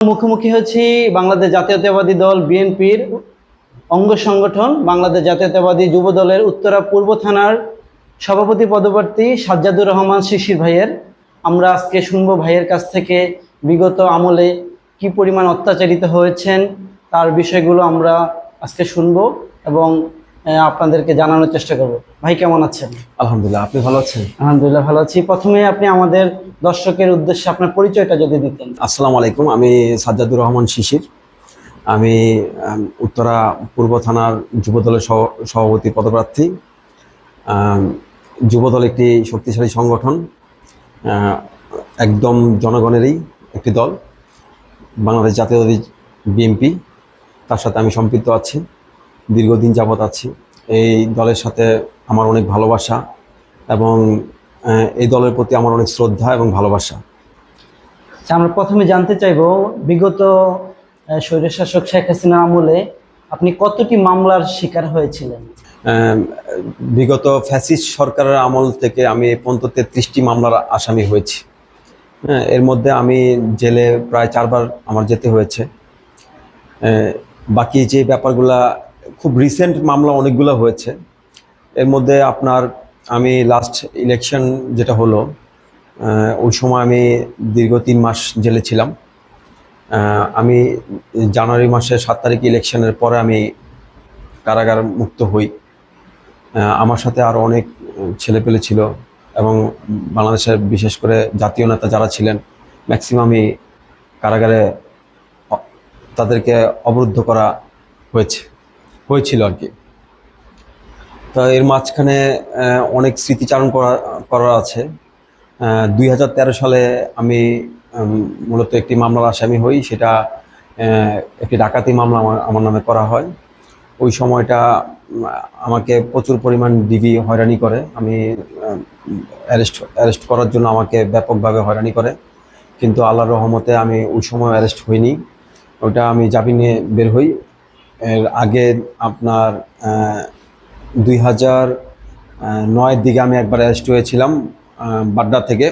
মুখোমুখি হচ্ছি বাংলাদেশ জাতীয়তাবাদী দল বিএনপির অঙ্গ সংগঠন, বাংলাদেশ জাতীয়তাবাদী যুব দলের উত্তরা পূর্ব থানার সভাপতি পদপ্রার্থী সাজ্জাদুর রহমান শিশির ভাইয়ের। আমরা আজকে শুনব ভাইয়ের কাছ থেকে বিগত আমলে কি পরিমাণ অত্যাচারিত হয়েছেন, তার বিষয়গুলো আমরা আজকে শুনব এবং আপনাদেরকে জানানোর চেষ্টা করব। ভাই কেমন আছেন? আলহামদুলিল্লাহ আপনি ভালো আছেন? আলহামদুলিল্লাহ ভালো আছি। প্রথমে আপনি আমাদের দর্শকের উদ্দেশ্যে আপনার পরিচয়টা যদি দিতেন। আসসালামু আলাইকুম আমি সাজ্জাদুর রহমান শিশির। আমি উত্তরা পূর্ব থানার যুবদলের সভাপতি পদপ্রার্থী। যুবদল একটি শক্তিশালী সংগঠন একদম জনগণেরই একটি দল বাংলাদেশ জাতীয়তাবাদী বিএনপি। তার সাথে আমি সম্পৃক্ত আছি। দীর্ঘদিন যাবৎ আছি। এই দলের সাথে আমার অনেক ভালোবাসা এবং এই দলের প্রতি আমার অনেক শ্রদ্ধা এবং ভালোবাসা। আচ্ছা, আমরা প্রথমে জানতে চাইব বিগত স্বৈরশাসক শেখ হাসিনা আমলে আপনি কতটি মামলার শিকার হয়েছিলেন? বিগত ফ্যাসিস্ট সরকারের আমল থেকে আমি পর্যন্ত তেত্রিশটি মামলার আসামি হয়েছি। হ্যাঁ এর মধ্যে আমি জেলে প্রায় চারবার আমার যেতে হয়েছে। বাকি যে ব্যাপারগুলা খুব রিসেন্ট মামলা অনেকগুলো হয়েছে। এর মধ্যে আপনার আমি লাস্ট ইলেকশন যেটা হলো ওই সময় আমি দীর্ঘ তিন মাস জেলে ছিলাম। আমি জানুয়ারি মাসের সাত তারিখ ইলেকশনের পরে আমি কারাগার মুক্ত হই। আমার সাথে আরও অনেক ছেলেপেলে ছিল এবং বাংলাদেশের বিশেষ করে জাতীয় নেতা যারা ছিলেন ম্যাক্সিমামই কারাগারে তাদেরকে অবরুদ্ধ করা হয়েছে। হয়েছিল আর কি। তা এর মাঝখানে অনেক স্মৃতিচারণ করা, করার আছে। দুই হাজার তেরো সালে আমি মূলত একটি মামলার আসামি হই। সেটা একটি ডাকাতি মামলা আমার নামে করা হয়। ওই সময়টা আমাকে প্রচুর পরিমাণ ডিবি হয়রানি করে। আমি অ্যারেস্ট অ্যারেস্ট করার জন্য আমাকে ব্যাপকভাবে হয়রানি করে। কিন্তু আল্লাহর রহমতে আমি ওই সময় অ্যারেস্ট হইনি। ওটা আমি জামিনে বের হই। এর আগে আপনার দুই হাজার নয়ের দিকে আমি একবার অ্যারেস্ট হয়েছিলাম বাড্ডা থেকে।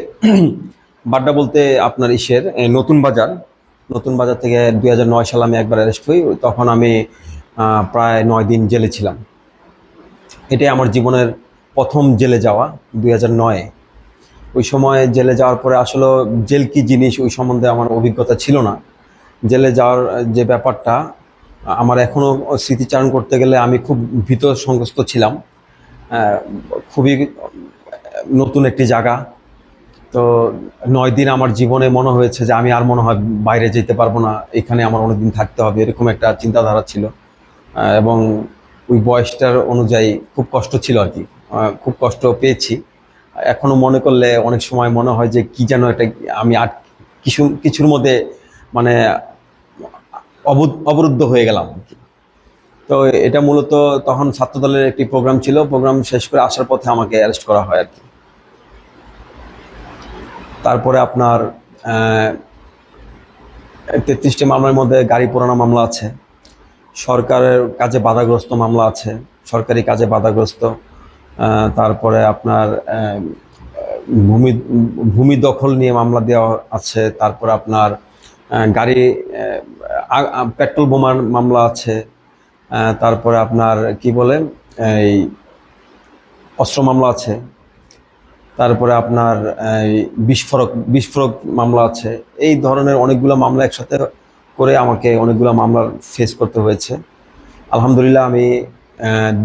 বাড্ডা বলতে আপনার ইসের নতুন বাজার। নতুন বাজার থেকে দুই হাজার নয় সালে আমি একবার অ্যারেস্ট হই, তখন আমি প্রায় নয় দিন জেলে ছিলাম। এটাই আমার জীবনের প্রথম জেলে যাওয়া, দুই হাজার নয়ে। ওই সময় জেলে যাওয়ার পরে আসলে জেল কি জিনিস ওই সম্বন্ধে আমার অভিজ্ঞতা ছিল না। জেলে যাওয়ার, যে ব্যাপারটা আমার এখনও স্মৃতিচারণ করতে গেলে আমি খুব ভীত সংগ্রস্ত ছিলাম। খুবই নতুন একটি জায়গা। তো নয় দিন আমার জীবনে মনে হয়েছে যে আমি আর মনে হয় বাইরে যেতে পারব না। এখানে আমার অনেকদিন থাকতে হবে, এরকম একটা চিন্তাধারা ছিল। এবং ওই বয়সটার অনুযায়ী খুব কষ্ট ছিল আর কি। খুব কষ্ট পেয়েছি। এখনও মনে করলে অনেক সময় মনে হয় যে কি যেন একটা আমি আর কিছু কিছুর মধ্যে মানে অবরুদ্ধ হয়ে গেলাম। তো এটা মূলত তখন ছাত্রদলের একটি প্রোগ্রাম ছিল। প্রোগ্রাম শেষ করে আসার পথে আমাকে অ্যারেস্ট করা হয় আর কি তারপরে আপনার তেত্রিশটি মামলার মধ্যে গাড়ি পোড়ানো মামলা আছে। সরকারের কাজে বাধাগ্রস্ত মামলা আছে। সরকারি কাজে বাধাগ্রস্ত। তারপরে আপনার ভূমি ভূমি দখল নিয়ে মামলা দেওয়া আছে। তারপরে আপনার গাড়ি পেট্রোল বোমার মামলা আছে তারপরে আপনার কি বলে, এই অস্ত্র মামলা আছে, তারপরে আপনার এই বিস্ফোরক বিস্ফোরক মামলা আছে, এই ধরনের অনেকগুলো মামলা একসাথে করে আমাকে অনেকগুলো মামলা ফেস করতে হয়েছে। আলহামদুলিল্লাহ আমি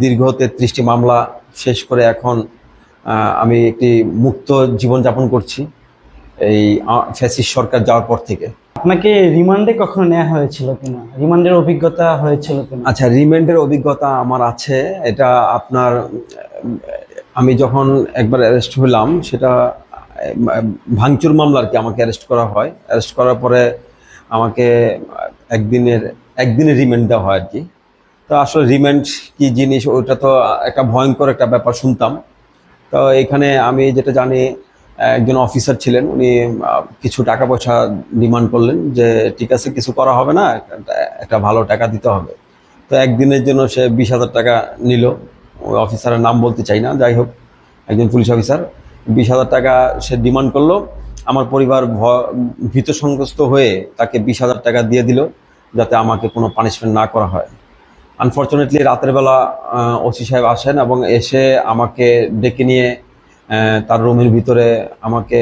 দীর্ঘ তেত্রিশটি মামলা শেষ করে এখন আমি একটি মুক্ত জীবনযাপন করছি, এই ফ্যাসিস সরকার যাওয়ার পর থেকে। আপনাকে রিমান্ডে কখনো নেওয়া হয়েছিল কিনা? রিমান্ডের অভিজ্ঞতা হয়েছিল কিনা? আচ্ছা রিমান্ডের অভিজ্ঞতা আমার আছে। এটা আপনার, আমি যখন একবার অ্যারেস্ট হলাম, সেটা, ভাঙচুর মামলা আর কি আমাকে অ্যারেস্ট করা হয়। অ্যারেস্ট করার পরে আমাকে একদিনের একদিনের রিমান্ড দেওয়া হয় আর কি। তো আসলে রিমান্ড কি জিনিস, ওটা তো একটা ভয়ঙ্কর একটা ব্যাপার শুনতাম। তো এখানে আমি যেটা জানি একজন অফিসার ছিলেন, উনি কিছু টাকা পয়সা ডিমান্ড করলেন যে, ঠিক আছে, কিছু করা হবে না, একটা- ভালো টাকা দিতে হবে। তো একদিনের জন্য সে বিশ হাজার টাকা নিল। ওই অফিসারের নাম বলতে চাই না, যাই হোক, একজন পুলিশ অফিসার বিশ হাজার টাকা সে ডিমান্ড করল। আমার পরিবার ভীত সংগ্রস্ত হয়ে তাকে বিশ হাজার টাকা দিয়ে দিল, যাতে আমাকে কোনো পানিশমেন্ট না করা হয়। আনফর্চুনেটলি রাতের বেলা ওসি সাহেব আসেন এবং এসে আমাকে ডেকে নিয়ে তার রুমের ভিতরে আমাকে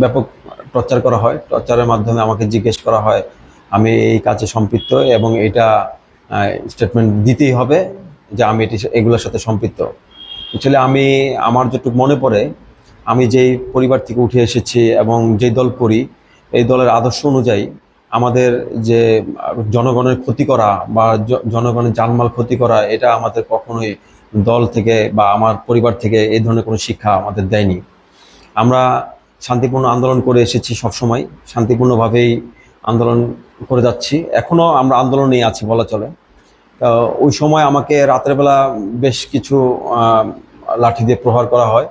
ব্যাপক টর্চার করা হয়। টর্চারের মাধ্যমে আমাকে জিজ্ঞেস করা হয়, আমি এই কাজে সম্পৃক্ত এবং এটা স্টেটমেন্ট দিতেই হবে যে আমি এটি, এগুলোর সাথে সম্পৃক্ত। আসলে আমি, আমার যেটুকু মনে পড়ে, আমি যেই পরিবার থেকে উঠে এসেছি এবং যেই দল করি, এই দলের আদর্শ অনুযায়ী আমাদের যে জনগণের ক্ষতি করা বা জনগণের জানমাল ক্ষতি করা, এটা আমাদের কখনোই দল থেকে বা আমার পরিবার থেকে এই ধরনের কোনো শিক্ষা আমাদের দেয়নি। আমরা শান্তিপূর্ণ আন্দোলন করে এসেছি সবসময়, শান্তিপূর্ণভাবেই আন্দোলন করে যাচ্ছি। এখনও আমরা আন্দোলনেই আছি বলা চলে। ওই সময় আমাকে রাতের বেলা বেশ কিছু লাঠি দিয়ে প্রহার করা হয়।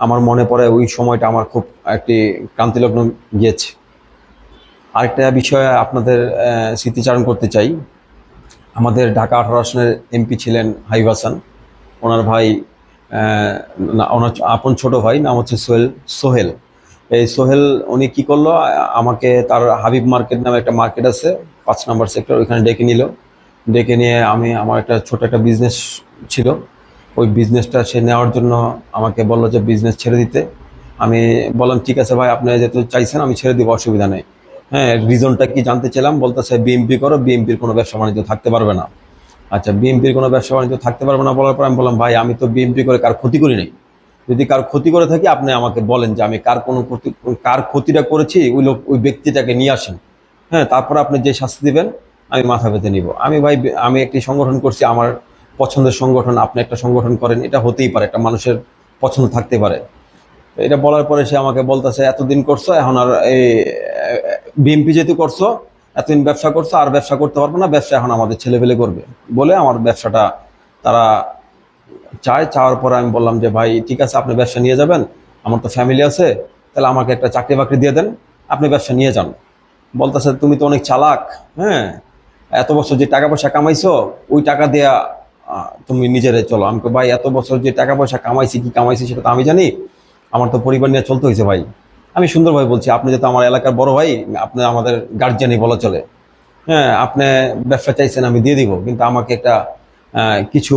আমার মনে পড়ে ওই সময়টা আমার খুব একটি ক্রান্তিলগ্ন গিয়েছে। আরেকটা বিষয়ে আপনাদের স্মৃতিচারণ করতে চাই। আমাদের ঢাকা আঠারো আসনের এমপি ছিলেন হাইব হাসান। ওনার ভাই ওনার আপন ছোট ভাই, নাম হচ্ছে সোহেল সোহেল। এই সোহেল, উনি কি করল, আমাকে তার হাবিব মার্কেট নামে একটা মার্কেট আছে, পাঁচ নাম্বার সেক্টর, ওইখানে ডেকে নিল। ডেকে নিয়ে আমি, আমার একটা ছোট একটা বিজনেস ছিল। ওই বিজনেসটা সে নেওয়ার জন্য আমাকে বলল যে বিজনেস ছেড়ে দিতে। আমি বললাম, ঠিক আছে ভাই, আপনি যেহেতু চাইছেন, আমি ছেড়ে দিব, অসুবিধা নেই। হ্যাঁ রিজনটা কি জানতে চাইলাম, বলতেছে বিএমপি করো বিএমপির কোনো ব্যবসা বাণিজ্য থাকতে পারবে না। আচ্ছা বিএমপির কোনো ব্যবসা বাণিজ্য থাকতে পারবে না বলার পর আমি বললাম, ভাই, আমি তো বিএমপি করে কার ক্ষতি করি নাই? যদি কার ক্ষতি করে থাকি, আপনি আমাকে বলেন যে আমি কার কোনো কার ক্ষতিটা করেছি, ওই লোক, ওই ব্যক্তিটাকে নিয়ে আসেন। হ্যাঁ তারপর আপনি যে শাস্তি দিবেন, আমি মাথা পেতে নিব। আমি ভাই, আমি একটি সংগঠন করছি, আমার পছন্দের সংগঠন, আপনি একটা সংগঠন করেন, এটা হতেই পারে, একটা মানুষের পছন্দ থাকতে পারে। এটা বলার পরে সে আমাকে বলতেছে, এতদিন করছ, এখন আর এই বিএমপি যেহেতু করছ এতদিন ব্যবসা করছ, আর ব্যবসা করতে পারব না, ব্যবসা এখন আমাদের ছেলেপেলে করবে। বলে আমার ব্যবসাটা তারা চায়, চাওয়ার পরে আমি বললাম যে, ভাই, ঠিক আছে, আপনি ব্যবসা নিয়ে যাবেন, আমার তো ফ্যামিলি আছে, তাহলে আমাকে একটা চাকরি বাকরি দিয়ে দেন, আপনি ব্যবসা নিয়ে যান। বলতেছে, তুমি তো অনেক চালাক হ্যাঁ এত বছর যে টাকা পয়সা কামাইছো, ওই টাকা দেয়া তুমি নিজেরে চলো। আমি ভাই, এত বছর যে টাকা পয়সা কামাইছি, কি কামাইছি, সেটা তো আমি জানি, আমার তো পরিবার নিয়ে চলতে হয়েছে ভাই। আমি সুন্দরভাবে বলছি, আপনি যেহেতু আমার এলাকার বড় ভাই, আপনি আমাদের গার্জিয়ানই বলা চলে। হ্যাঁ আপনি ব্যবসা চাইছেন, আমি দিয়ে দিব, কিন্তু আমাকে একটা কিছু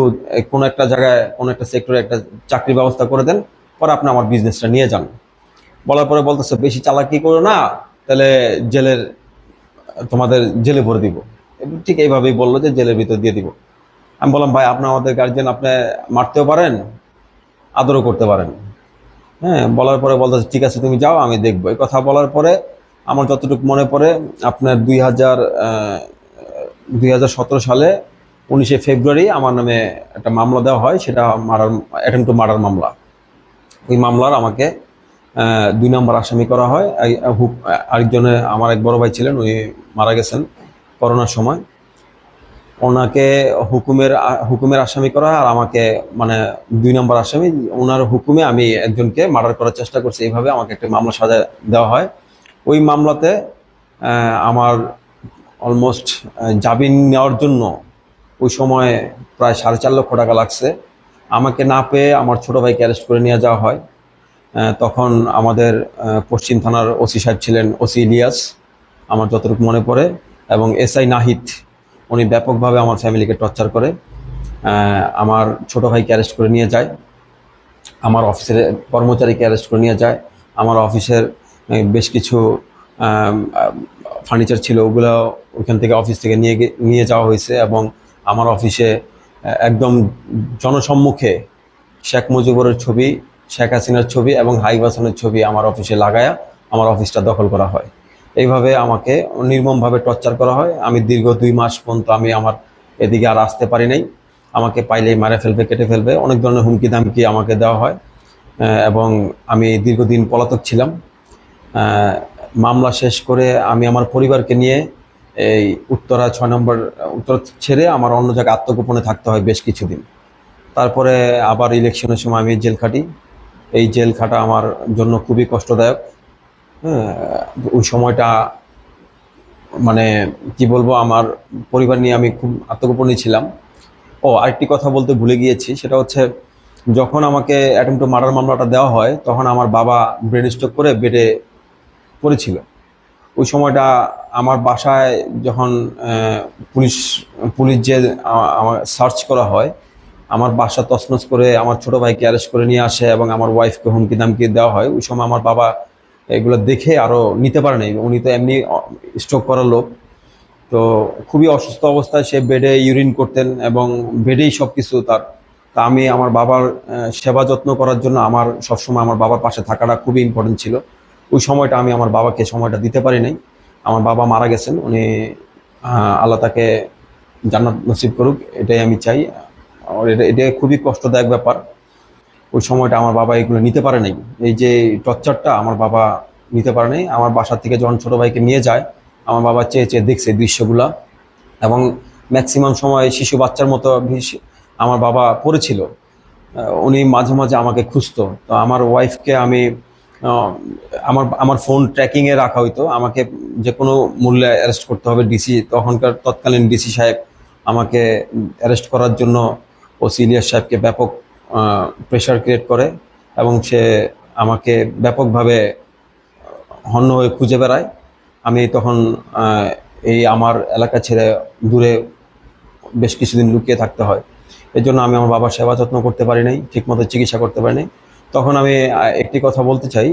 কোনো একটা জায়গায়, কোনো একটা সেক্টরে একটা চাকরির ব্যবস্থা করে দেন, পরে আপনি আমার বিজনেসটা নিয়ে যান। বলার পরে বলতেছে, বেশি চালাকি করো না, তাহলে জেলের, তোমাদের জেলে ভরে দিব। ঠিক এইভাবেই বলল যে জেলের ভিতর দিয়ে দিব। আমি বললাম, ভাই, আপনি আমাদের গার্জিয়ান আপনি মারতেও পারেন, আদরও করতে পারেন। হ্যাঁ বলার পরে বলতেছে, ঠিক আছে, তুমি যাও, আমি দেখব। এই কথা বলার পরে আমার যতটুকু মনে পড়ে, আপনার দুই হাজার দুই হাজার সতেরো সালে উনিশে ফেব্রুয়ারি আমার নামে একটা মামলা দেওয়া হয়, সেটা মারার অ্যাটেম্প টু মার্ডার মামলা। ওই মামলার আমাকে দুই নম্বর আসামি করা হয়। আরেকজনে, আমার এক বড় ভাই ছিলেন, উনি মারা গেছেন করোনার সময়। ওনাকে হুকুমের হুকুমের আসামি করা আর আমাকে মানে দুই নম্বর আসামি, ওনার হুকুমে আমি একজনকে মার্ডার করার চেষ্টা করছি। এইভাবে আমাকে একটা মামলা সাজা দেওয়া হয়। ওই মামলাতে আমার অলমোস্ট জামিন নেওয়ার জন্য ওই সময় প্রায় সাড়ে চার লক্ষ টাকা লাগছে। আমাকে না পেয়ে আমার ছোট ভাইকে অ্যারেস্ট করে নিয়ে যাওয়া হয়। তখন আমাদের পশ্চিম থানার ওসি সাহেব ছিলেন ওসি ইলিয়াস, আমার যতটুকু মনে পড়ে। এবং এসআই নাহিদ উনি ব্যাপকভাবে আমার ফ্যামিলিকে টর্চার করে আমার ছোট ভাইকে অ্যারেস্ট করে নিয়ে যায়, আমার অফিসের কর্মচারীকে অ্যারেস্ট করে নিয়ে যায়, আমার অফিসের বেশ কিছু ফার্নিচার ছিল, ওগুলো ওইখান থেকে অফিস থেকে নিয়ে নিয়ে যাওয়া হয়েছে এবং আমার অফিসে একদম জনসম্মুখে শেখ মুজিবুরের ছবি, শেখ হাসিনার ছবি এবং হাইব হাসানের ছবি আমার অফিসে লাগায়া আমার অফিসটা দখল করা হয়। এইভাবে আমাকে নির্মমভাবে টর্চার করা হয়। আমি দীর্ঘ দুই মাস পর্যন্ত আমি আমার এদিকে আর আসতে পারি নাই। আমাকে পাইলেই মারে ফেলবে, কেটে ফেলবে। অনেক ধরনের হুমকি দামকি আমাকে দেওয়া হয়। এবং আমি দীর্ঘদিন পলাতক ছিলাম। মামলা শেষ করে আমি আমার পরিবারকে নিয়ে এই উত্তরা ছয় নম্বর, উত্তর ছেড়ে আমার অন্য জায়গায় আত্মগোপনে থাকতে হয় বেশ কিছুদিন। তারপরে আবার ইলেকশনের সময় আমি জেল খাটি। এই জেল খাটা আমার জন্য খুবই কষ্টদায়ক। ওই সময়টা মানে কি বলব, আমার পরিবার নিয়ে আমি খুব আত্মগোপনে ছিলাম। ও, আরেকটি কথা বলতে ভুলে গিয়েছি, সেটা হচ্ছে যখন আমাকে অ্যাটেম্প টু মার্ডার মামলাটা দেওয়া হয়, তখন আমার বাবা ব্রেন স্ট্রোক করে বেডে পড়েছিল। ওই সময়টা আমার বাসায় যখন পুলিশ পুলিশ যে আমার সার্চ করা হয়, আমার বাসা তছনছ করে আমার ছোট ভাইকে অ্যারেস্ট করে নিয়ে আসে এবং আমার ওয়াইফকে হুমকি দামকি দেওয়া হয়। ওই সময় আমার বাবা এগুলো দেখে আরও নিতে পারে নাই। উনি তো এমনি স্ট্রোক করার লোক। তো খুবই অসুস্থ অবস্থায় সে বেডে ইউরিন করতেন এবং বেডেই সব কিছু তার। তা আমি আমার বাবার সেবা যত্ন করার জন্য আমার সবসময় আমার বাবার পাশে থাকাটা খুবই ইম্পর্টেন্ট ছিল। ওই সময়টা আমি আমার বাবাকে সময়টা দিতে পারি নাই। আমার বাবা মারা গেছেন। উনি আল্লাহ তাকে জান্নাত নসিব করুক, এটাই আমি চাই। এটা এটা খুবই কষ্টদায়ক ব্যাপার। ওই সময়টা আমার বাবা এগুলো নিতে পারে নাই। এই যে টর্চারটা আমার বাবা নিতে পারে নাই। আমার বাসা থেকে যখন ছোট ভাইকে নিয়ে যায়, আমার বাবা চেয়ে চেয়ে দেখছে দৃশ্যগুলা এবং ম্যাক্সিমাম সময় শিশু বাচ্চার মতো আমার বাবা পড়েছিল। উনি মাঝে মাঝে আমাকে খুঁজতো। তো আমার ওয়াইফকে আমি আমার আমার ফোন ট্র্যাকিংয়ে রাখা হইতো। আমাকে যে কোনো মূল্যে অ্যারেস্ট করতে হবে ডিসি, তখনকার তৎকালীন ডিসি সাহেব আমাকে অ্যারেস্ট করার জন্য ওসি ইলিয়াস সাহেবকে ব্যাপক প্রেশার ক্রিয়েট করে এবং সে আমাকে ব্যাপকভাবে হন্য হয়ে খুঁজে বেড়ায়। আমি তখন এই আমার এলাকা ছেড়ে দূরে বেশ কিছুদিন লুকিয়ে থাকতে হয়। এর জন্য আমি আমার বাবার সেবা যত্ন করতে পারি নাই, ঠিকমতো চিকিৎসা করতে পারি নাই। তখন আমি একটি কথা বলতে চাই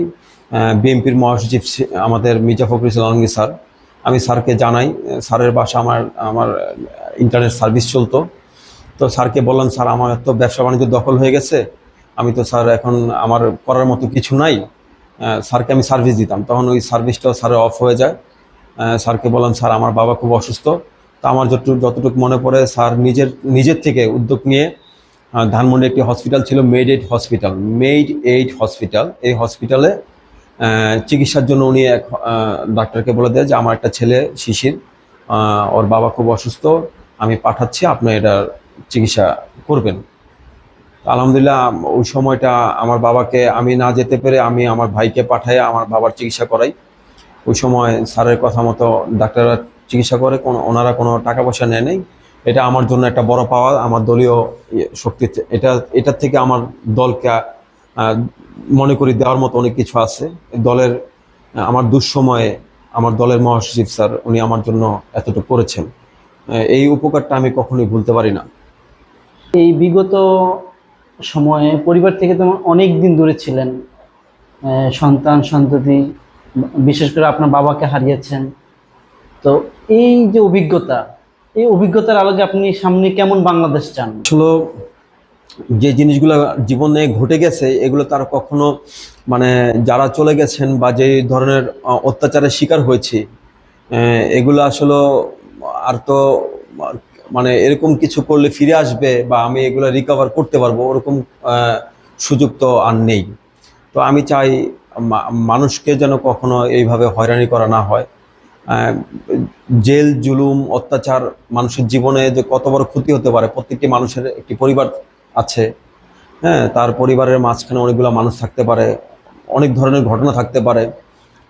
বিএনপির মহাসচিব আমাদের মির্জা ফখরুল আলমগীর স্যার। আমি স্যারকে জানাই, স্যারের বাসা আমার আমার ইন্টারনেট সার্ভিস চলতো। তো স্যারকে বললাম, স্যার, আমার তো ব্যবসা বাণিজ্য দখল হয়ে গেছে। আমি তো স্যার এখন আমার করার মতো কিছু নাই। স্যারকে আমি সার্ভিস দিতাম। তখন ওই সার্ভিসটাও স্যারের অফ হয়ে যায়। স্যারকে বললাম, স্যার, আমার বাবা খুব অসুস্থ। তা আমার যতটুকু যতটুকু মনে পড়ে, স্যার নিজের নিজের থেকে উদ্যোগ নিয়ে ধানমন্ডি একটি হসপিটাল ছিল Med Aid hospital Med Aid hospital এই হসপিটালে চিকিৎসার জন্য উনি এক ডাক্তারকে বলে দেয় যে, আমার একটা ছেলে শিশির ওর বাবা খুব অসুস্থ। আমি পাঠাচ্ছি আপনার এটা চিকিৎসা করবেন। আলহামদুলিল্লাহ, ওই সময়টা আমার বাবাকে আমি না যেতে পেরে আমি আমার ভাইকে পাঠাই আমার বাবার চিকিৎসা করাই। ওই সময় স্যারের কথা মতো ডাক্তাররা চিকিৎসা করে, কোনো, ওনারা কোনো টাকা পয়সা নেয় নেই। এটা আমার জন্য একটা বড় পাওয়া, আমার দলীয় শক্তি এটা এটার থেকে আমার দলকে মনে করি দেওয়ার মতো অনেক কিছু আছে। দলের, আমার দুঃসময়ে আমার দলের মহাসচিব স্যার, উনি আমার জন্য এতটুকু করেছেন। এই উপকারটা আমি কখনোই ভুলতে পারি না। এই বিগত সময়ে পরিবার থেকে তো অনেক দিন দূরে ছিলেন সন্তান, সন্ততি, বিশেষ করে আপনার বাবাকে হারিয়েছেন। তো এই যে অভিজ্ঞতা, এই অভিজ্ঞতার আলোকে আপনি সামনে কেমন বাংলাদেশ চান? আসলে যে জিনিসগুলো জীবনে ঘটে গেছে, এগুলো তার কখনো মানে যারা চলে গেছেন বা যে ধরনের অত্যাচারের শিকার হয়েছে এগুলো আসলে আর তো মানে এরকম কিছু করলে ফিরে আসবে বা আমি এগুলো রিকভার করতে পারব, ওরকম সুযোগ তো আর নেই। তো আমি চাই মানুষকে যেন কখনো এইভাবে হয়রানি করা না হয়। জেল, জুলুম, অত্যাচার মানুষের জীবনে যে কত বড় ক্ষতি হতে পারে, প্রত্যেকটি মানুষের একটি পরিবার আছে। হ্যাঁ তার পরিবারের মাঝখানে অনেকগুলো মানুষ থাকতে পারে, অনেক ধরনের ঘটনা থাকতে পারে।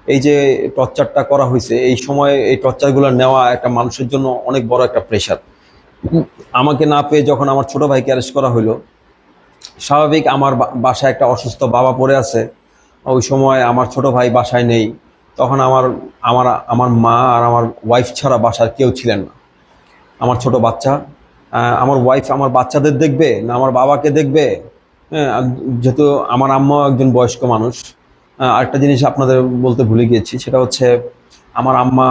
এই যে টর্চারটা করা হয়েছে, এই সময় এই টর্চারগুলো নেওয়া একটা মানুষের জন্য অনেক বড় একটা প্রেশার আমাকে না পেয়ে যখন আমার ছোট ভাইকে অ্যারেস্ট করা হলো স্বাভাবিক আমার বাসায় একটা অসুস্থ বাবা পড়ে আছে। ওই সময় আমার ছোট ভাই বাসায় নেই। তখন আমার আমার আমার মা আর আমার ওয়াইফ ছাড়া বাসার কেউ ছিলেন না। আমার ছোট বাচ্চা আমার ওয়াইফ আমার বাচ্চাদের দেখবে না আমার বাবাকে দেখবে? হ্যাঁ যেহেতু আমার আম্মা একজন বয়স্ক মানুষ আরেকটা জিনিস আপনাদের বলতে ভুলে গিয়েছি, সেটা হচ্ছে আমার আম্মা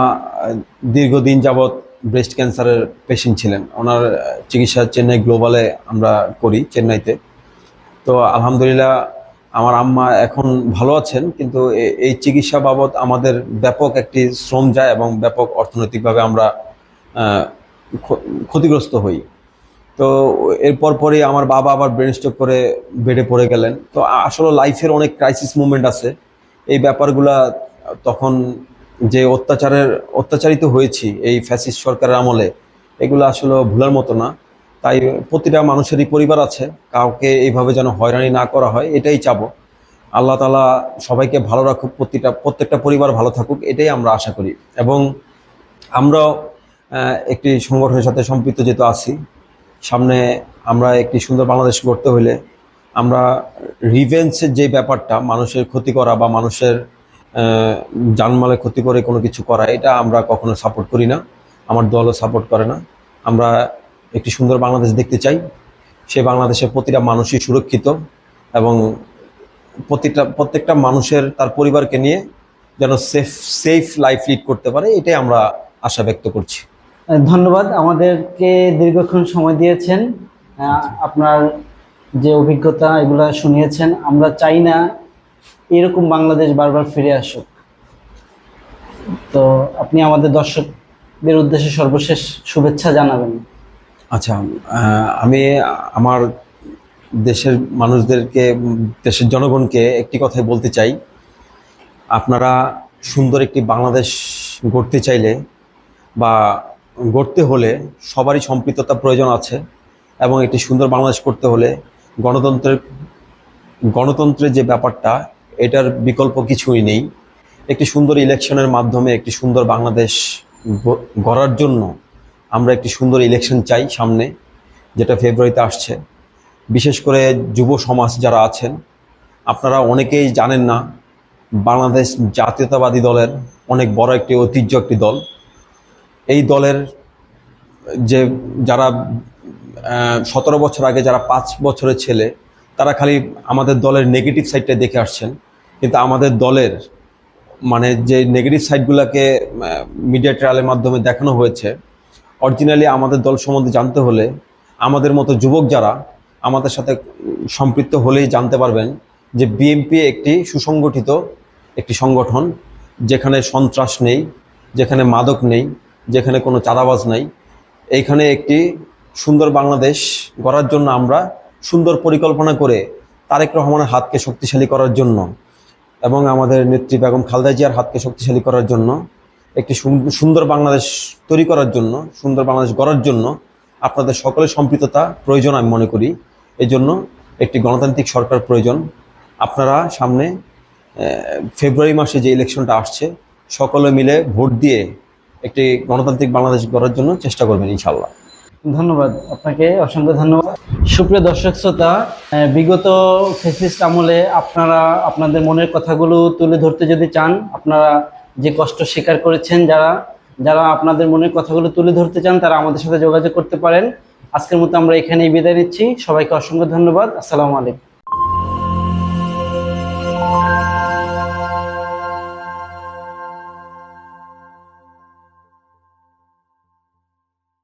দীর্ঘদিন যাবৎ ব্রেস্ট ক্যান্সারের পেশেন্ট ছিলেন। ওনার চিকিৎসা চেন্নাই গ্লোবালে আমরা করি, চেন্নাইতে। তো আলহামদুলিল্লাহ আমার আম্মা এখন ভালো আছেন, কিন্তু এই চিকিৎসা বাবদ আমাদের ব্যাপক একটি শ্রম যায় এবং ব্যাপক অর্থনৈতিকভাবে আমরা ক্ষতিগ্রস্ত হই। তো এরপর পরই আমার বাবা আবার ব্রেন স্ট্রোক করে বেডে পড়ে গেলেন। তো আসলে লাইফের অনেক ক্রাইসিস মুভমেন্ট আছে। এই ব্যাপারগুলা তখন যে অত্যাচারের, অত্যাচারিত হয়েছি এই ফ্যাসিস্ট সরকারের আমলে, এগুলো আসলে ভুলার মতো না। তাই প্রতিটা মানুষেরই পরিবার আছে, কাউকে এইভাবে যেন হয়রানি না করা হয়, এটাই চাবো। আল্লাহ তালা সবাইকে ভালো রাখুক, প্রতিটা, প্রত্যেকটা পরিবার ভালো থাকুক, এটাই আমরা আশা করি। এবং আমরাও একটি সংগঠনের সাথে সম্পৃক্ত যেহেতু আছি, সামনে আমরা একটি সুন্দর বাংলাদেশ গড়তে হলে আমরা রিভেন্সের যে ব্যাপারটা, মানুষের ক্ষতি করা বা মানুষের আহ, জানমালের ক্ষতি করে কোনো কিছু করা এটা আমরা কখনো সাপোর্ট করি না। আমার দলও সাপোর্ট করে না। আমরা একটি সুন্দর বাংলাদেশ দেখতে চাই। সে বাংলাদেশের প্রতিটা মানুষই সুরক্ষিত এবং প্রতিটা প্রত্যেকটা মানুষের তার পরিবারকে নিয়ে যেন সেফ সেফ লাইফ লিড করতে পারে এটাই আমরা আশা ব্যক্ত করছি। ধন্যবাদ। আমাদেরকে দীর্ঘক্ষণ সময় দিয়েছেন। আপনার যে অভিজ্ঞতা এগুলা শুনিয়েছেন। আমরা চাই না এরকম বাংলাদেশ বারবার ফিরে আসুক। তো আপনি আমাদের দর্শকদের উদ্দেশ্যে সর্বশেষ শুভেচ্ছা জানাবেন। আচ্ছা আমি আমার দেশের মানুষদেরকে, দেশের জনগণকে একটি কথাই বলতে চাই। আপনারা সুন্দর একটি বাংলাদেশ গড়তে চাইলে বা গড়তে হলে সবারই সম্পৃক্ততা প্রয়োজন আছে এবং একটি সুন্দর বাংলাদেশ করতে হলে গণতন্ত্রের গণতন্ত্রের যে ব্যাপারটা এটার বিকল্প কিছুই নেই। একটি সুন্দর ইলেকশনের মাধ্যমে একটি সুন্দর বাংলাদেশ গড়ার জন্য আমরা একটি সুন্দর ইলেকশন চাই সামনে, যেটা ফেব্রুয়ারিতে আসছে। বিশেষ করে যুব সমাজ যারা আছেন, আপনারা অনেকেই জানেন না, বাংলাদেশ জাতীয়তাবাদী দলের অনেক বড় একটি ঐতিহ্য একটি দল। এই দলের যে যারা সতেরো বছর আগে যারা পাঁচ বছরের ছেলে, তারা খালি আমাদের দলের নেগেটিভ সাইডটা দেখে আসছেন। কিন্তু আমাদের দলের মানে যে নেগেটিভ সাইডগুলোকে মিডিয়া ট্রায়ালের মাধ্যমে দেখানো হয়েছে, অরিজিনালি আমাদের দল সম্বন্ধে জানতে হলে আমাদের মতো যুবক যারা আমাদের সাথে সম্পৃক্ত হলেই জানতে পারবেন যে বিএনপি একটি সুসংগঠিত একটি সংগঠন যেখানে সন্ত্রাস নেই, যেখানে মাদক নেই, যেখানে কোনো চাঁদাবাজ নেই। এইখানে একটি সুন্দর বাংলাদেশ গড়ার জন্য আমরা সুন্দর পরিকল্পনা করে তারেক রহমানের হাতকে শক্তিশালী করার জন্য এবং আমাদের নেত্রী বেগম খালেদা জিয়ার হাতকে শক্তিশালী করার জন্য, একটি সুন- সুন্দর বাংলাদেশ তৈরি করার জন্য, সুন্দর বাংলাদেশ গড়ার জন্য আপনাদের সকলের সম্পৃক্ততা প্রয়োজন আমি মনে করি। এই জন্য একটি গণতান্ত্রিক সরকার প্রয়োজন। আপনারা সামনে ফেব্রুয়ারি মাসে যে ইলেকশনটা আসছে, সকলে মিলে ভোট দিয়ে একটি গণতান্ত্রিক বাংলাদেশ গড়ার জন্য চেষ্টা করবেন ইনশাল্লাহ ধন্যবাদ আপনাকে, অসংখ্য ধন্যবাদ। সুপ্রিয় দর্শক শ্রোতা বিগত ফেসিস্ট আমলে আপনারা আপনাদের মনের কথাগুলো তুলে ধরতে যদি চান, আপনারা যে কষ্ট স্বীকার করেছেন যারা যারা আপনাদের মনের কথাগুলো তুলে ধরতে চান, তারা আমাদের সাথে যোগাযোগ করতে পারেন। আজকের মতো আমরা এখানেই বিদায় নিচ্ছি। সবাইকে অসংখ্য ধন্যবাদ। আসসালামু আলাইকুম।